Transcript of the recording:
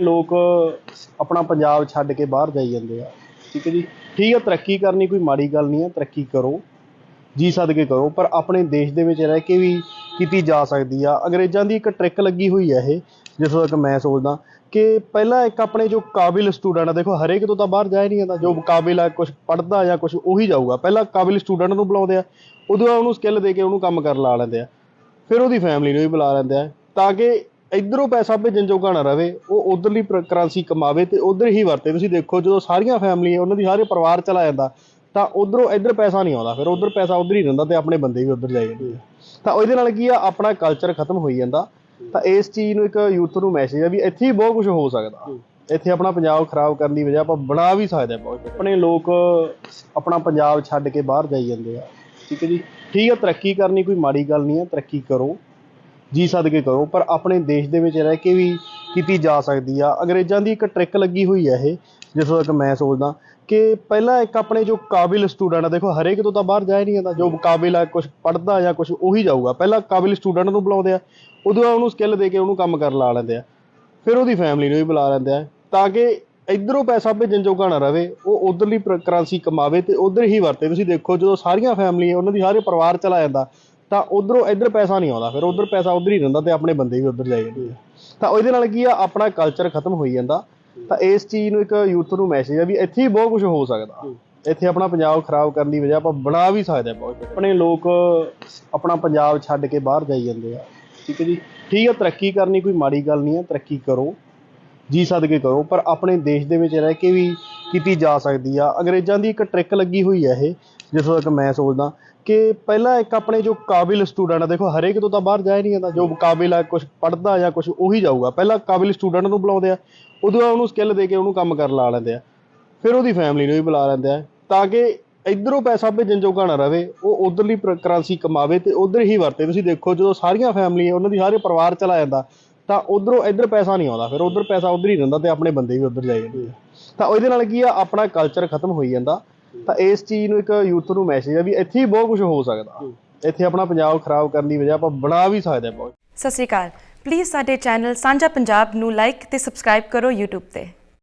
ਲੋਕ ਆਪਣਾ ਪੰਜਾਬ ਛੱਡ ਕੇ ਬਾਹਰ ਜਾਈ ਜਾਂਦੇ ਆ। ਠੀਕ ਹੈ ਜੀ? ਠੀਕ ਹੈ, ਤਰੱਕੀ ਕਰਨੀ ਕੋਈ ਮਾੜੀ ਗੱਲ ਨਹੀਂ ਹੈ, ਤਰੱਕੀ ਕਰੋ। ਜੀ ਸਦਕੇ ਕਰੋ, ਪਰ ਆਪਣੇ ਦੇਸ਼ ਦੇ ਵਿੱਚ ਰਹਿ ਕੇ ਵੀ ਕੀਤੀ ਜਾ ਸਕਦੀ ਆ। ਅੰਗਰੇਜ਼ਾਂ ਦੀ ਇੱਕ ਟ੍ਰਿਕ ਲੱਗੀ ਹੋਈ ਹੈ ਇਹ ਜਿੱਥੋਂ ਤੱਕ ਮੈਂ ਸੋਚਦਾ ਕਿ ਪਹਿਲਾਂ ਇੱਕ ਆਪਣੇ ਜੋ ਕਾਬਿਲ ਸਟੂਡੈਂਟ ਆ, ਦੇਖੋ ਹਰੇਕ ਤੋਂ ਤਾਂ ਬਾਹਰ ਜਾਇਆ ਨਹੀਂ ਜਾਂਦਾ। ਜੋ ਕਾਬਿਲ ਆ ਕੁਝ ਪੜ੍ਹਦਾ ਜਾਂ ਕੁਝ ਉਹੀ ਜਾਊਗਾ। ਪਹਿਲਾਂ ਕਾਬਿਲ ਸਟੂਡੈਂਟ ਨੂੰ ਬੁਲਾਉਂਦੇ ਆ, ਉਦੋਂ ਉਹਨੂੰ ਸਕਿੱਲ ਦੇ ਕੇ ਉਹਨੂੰ ਕੰਮ ਕਰਨ ਲਾ ਲੈਂਦੇ ਆ। ਫਿਰ ਉਹਦੀ ਫੈਮਿਲੀ ਨੂੰ ਵੀ ਬੁਲਾ ਲੈਂਦੇ ਆ, ਤਾਂ ਕਿ ਇਧਰੋਂ ਪੈਸਾ ਭੇਜਣ ਜੋਗਾ ਨਾ ਰਵੇ, ਉਹ ਉਧਰਲੀ ਕਰੰਸੀ ਕਮਾਵੇ ਤੇ ਉਧਰ ਹੀ ਵਰਤੇ। ਤੁਸੀਂ ਦੇਖੋ, ਜਦੋਂ ਸਾਰੀਆਂ ਫੈਮਲੀਆਂ ਉਹਨਾਂ ਦੀ ਸਾਰੇ ਪਰਿਵਾਰ ਚਲਾ ਜਾਂਦਾ, ਤਾਂ ਉਧਰੋਂ ਇੱਧਰ ਪੈਸਾ ਨਹੀਂ ਆਉਂਦਾ। ਫਿਰ ਉਧਰ ਪੈਸਾ ਉਧਰ ਹੀ ਰਹਿੰਦਾ ਤੇ ਆਪਣੇ ਬੰਦੇ ਵੀ ਉਧਰ ਜਾਈ ਜਾਂਦੇ ਤਾਂ ਉਹਦੇ ਨਾਲ ਕੀ ਆ, ਆਪਣਾ ਕਲਚਰ ਖਤਮ ਹੋਈ ਜਾਂਦਾ। ਤਾਂ ਇਸ ਚੀਜ਼ ਨੂੰ ਇੱਕ ਯੂਥ ਨੂੰ ਮੈਸੇਜ ਆ ਵੀ ਇੱਥੇ ਹੀ ਬਹੁਤ ਕੁਝ ਹੋ ਸਕਦਾ। ਇੱਥੇ ਆਪਣਾ ਪੰਜਾਬ ਖਰਾਬ ਕਰਨ ਦੀ ਵਜ੍ਹਾ ਆਪਾਂ ਬਣਾ ਵੀ ਸਕਦੇ ਆ ਬਹੁਤ ਆਪਣੇ ਲੋਕ ਆਪਣਾ ਪੰਜਾਬ ਛੱਡ ਕੇ ਬਾਹਰ ਜਾਈ ਜਾਂਦੇ ਆ। ਠੀਕ ਹੈ ਜੀ? ਠੀਕ ਹੈ ਤਰੱਕੀ ਕਰਨੀ ਕੋਈ ਮਾੜੀ ਗੱਲ ਨਹੀਂ ਹੈ ਤਰੱਕੀ ਕਰੋ। ਜੀ ਸਦਕੇ ਕਰੋ, ਪਰ ਆਪਣੇ ਦੇਸ਼ ਦੇ ਵਿੱਚ ਰਹਿ ਕੇ ਵੀ ਕੀਤੀ ਜਾ ਸਕਦੀ ਆ। ਅੰਗਰੇਜ਼ਾਂ ਦੀ ਇੱਕ ਟ੍ਰਿਕ ਲੱਗੀ ਹੋਈ ਹੈ ਇਹ, ਜਿਸ ਤੱਕ ਮੈਂ ਸੋਚਦਾ ਕਿ ਪਹਿਲਾਂ ਇੱਕ ਆਪਣੇ ਜੋ ਕਾਬਿਲ ਸਟੂਡੈਂਟ ਆ, ਦੇਖੋ ਹਰੇਕ ਤੋਂ ਤਾਂ ਬਾਹਰ ਜਾਇਆ ਨਹੀਂ ਜਾਂਦਾ, ਜੋ ਕਾਬਿਲ ਆ ਕੁਝ ਪੜ੍ਹਦਾ ਜਾਂ ਕੁਝ ਉਹੀ ਜਾਊਗਾ। ਪਹਿਲਾਂ ਕਾਬਿਲ ਸਟੂਡੈਂਟ ਨੂੰ ਬੁਲਾਉਂਦੇ ਆ, ਉਦੋਂ ਉਹਨੂੰ ਸਕਿੱਲ ਦੇ ਕੇ ਉਹਨੂੰ ਕੰਮ ਕਰਨ ਲਾ ਲੈਂਦੇ ਆ। ਫਿਰ ਉਹਦੀ ਫੈਮਿਲੀ ਨੂੰ ਵੀ ਬੁਲਾ ਲੈਂਦੇ ਆ, ਤਾਂ ਕਿ ਇਧਰੋਂ ਪੈਸਾ ਭੇਜਣ ਜੋਗਾ ਨਾ ਰਵੇ, ਉਹ ਉਧਰਲੀ ਕਰੰਸੀ ਕਮਾਵੇ ਤੇ ਉਧਰ ਹੀ ਵਰਤੇ। ਤੁਸੀਂ ਦੇਖੋ ਜਦੋਂ ਸਾਰੀਆਂ ਫੈਮਲੀਆਂ ਉਹਨਾਂ ਦੀ ਸਾਰੇ ਪਰਿਵਾਰ ਚਲਾ ਜਾਂਦਾ। ਤਾਂ ਉਧਰੋਂ ਇੱਧਰ ਪੈਸਾ ਨਹੀਂ ਆਉਂਦਾ, ਫਿਰ ਉਧਰ ਪੈਸਾ ਉਧਰ ਹੀ ਰਹਿੰਦਾ ਤੇ ਆਪਣੇ ਬੰਦੇ ਵੀ ਉਧਰ ਜਾਈ ਜਾਂਦੇ ਆ। ਤਾਂ ਇਹਦੇ ਨਾਲ ਕੀ ਆ, ਆਪਣਾ ਕਲਚਰ ਖਤਮ ਹੋਈ ਜਾਂਦਾ। ਤਾਂ ਇਸ ਚੀਜ਼ ਨੂੰ ਇੱਕ ਯੂਥ ਨੂੰ ਮੈਸੇਜ ਆ ਵੀ ਇੱਥੇ ਹੀ ਬਹੁਤ ਕੁਝ ਹੋ ਸਕਦਾ। ਇੱਥੇ ਆਪਣਾ ਪੰਜਾਬ ਖਰਾਬ ਕਰਨ ਦੀ ਵਜ੍ਹਾ ਆਪਾਂ ਬਣਾ ਵੀ ਸਕਦੇ ਬਹੁਤ ਆਪਣੇ ਲੋਕ ਆਪਣਾ ਪੰਜਾਬ ਛੱਡ ਕੇ ਬਾਹਰ ਜਾਈ ਜਾਂਦੇ ਆ। ਠੀਕ ਹੈ ਜੀ? ਠੀਕ ਹੈ ਤਰੱਕੀ ਕਰਨੀ ਕੋਈ ਮਾੜੀ ਗੱਲ ਨਹੀਂ ਹੈ ਤਰੱਕੀ ਕਰੋ। ਜੀ ਸਦਕੇ ਕਰੋ, ਪਰ ਆਪਣੇ ਦੇਸ਼ ਦੇ ਵਿੱਚ ਰਹਿ ਕੇ ਵੀ ਕੀਤੀ ਜਾ ਸਕਦੀ ਆ। ਅੰਗਰੇਜ਼ਾਂ ਦੀ ਇੱਕ ਟ੍ਰਿਕ ਲੱਗੀ ਹੋਈ ਹੈ ਇਹ ਜਿੱਥੋਂ ਤੱਕ ਮੈਂ ਸੋਚਦਾ। ਕਿ ਪਹਿਲਾਂ ਇੱਕ ਆਪਣੇ ਜੋ ਕਾਬਿਲ ਸਟੂਡੈਂਟ ਆ, ਦੇਖੋ ਹਰੇਕ ਤੋਂ ਤਾਂ ਬਾਹਰ ਜਾਇਆ ਨਹੀਂ ਜਾਂਦਾ, ਜੋ ਕਾਬਿਲ ਆ ਕੁਝ ਪੜ੍ਹਦਾ ਜਾਂ ਕੁਝ ਉਹੀ ਜਾਊਗਾ। ਪਹਿਲਾਂ ਕਾਬਿਲ ਸਟੂਡੈਂਟ ਨੂੰ ਬੁਲਾਉਂਦੇ ਆ, ਉਦੋਂ ਉਹਨੂੰ ਸਕਿੱਲ ਦੇ ਕੇ ਉਹਨੂੰ ਕੰਮ ਕਰਨ ਲਾ ਲੈਂਦੇ ਆ। ਫਿਰ ਉਹਦੀ ਫੈਮਿਲੀ ਨੂੰ ਵੀ ਬੁਲਾ ਲੈਂਦੇ ਆ, ਤਾਂ ਕਿ ਇਧਰੋਂ ਪੈਸਾ ਭੇਜਣ ਜੋਗਾ ਨਾ ਰਵੇ, ਉਹ ਉਧਰਲੀ ਕਰੰਸੀ ਕਮਾਵੇ ਤੇ ਉਧਰ ਹੀ ਵਰਤੇ। ਤੁਸੀਂ ਦੇਖੋ, ਜਦੋਂ ਸਾਰੀਆਂ ਫੈਮਲੀਆਂ ਉਹਨਾਂ ਦੀ ਸਾਰੇ ਪਰਿਵਾਰ ਚਲਾ ਜਾਂਦਾ, ਤਾਂ ਉਧਰੋਂ ਇੱਧਰ ਪੈਸਾ ਨਹੀਂ ਆਉਂਦਾ, ਫਿਰ ਉਧਰ ਪੈਸਾ ਉਧਰ ਹੀ ਰਹਿੰਦਾ ਤੇ ਆਪਣੇ ਬੰਦੇ ਵੀ ਉਧਰ ਜਾਈ ਜਾਂਦੇ ਆ। ਤਾਂ ਉਹਦੇ ਨਾਲ ਕੀ ਆ, ਆਪਣਾ ਕਲਚਰ ਖਤਮ ਹੋਈ ਜਾਂਦਾ। ਤਾਂ ਇਸ ਚੀਜ਼ ਨੂੰ ਇੱਕ ਯੂਥ ਨੂੰ ਮੈਸੇਜ ਆ ਵੀ ਇੱਥੇ ਹੀ ਬਹੁਤ ਕੁਝ ਹੋ ਸਕਦਾ। ਇੱਥੇ ਆਪਣਾ ਪੰਜਾਬ ਖਰਾਬ ਕਰਨ ਦੀ ਵਜ੍ਹਾ ਆਪਾਂ ਬਣਾ ਵੀ ਸਕਦੇ ਆ ਬਹੁਤ। ਸਤਿ ਸ਼੍ਰੀ ਅਕਾਲ। ਪਲੀਜ਼ ਸਾਡੇ ਚੈਨਲ ਸਾਂਝਾ ਪੰਜਾਬ ਨੂੰ ਲਾਈਕ ਤੇ ਸਬਸਕ੍ਰਾਈਬ ਕਰੋ YouTube ਤੇ।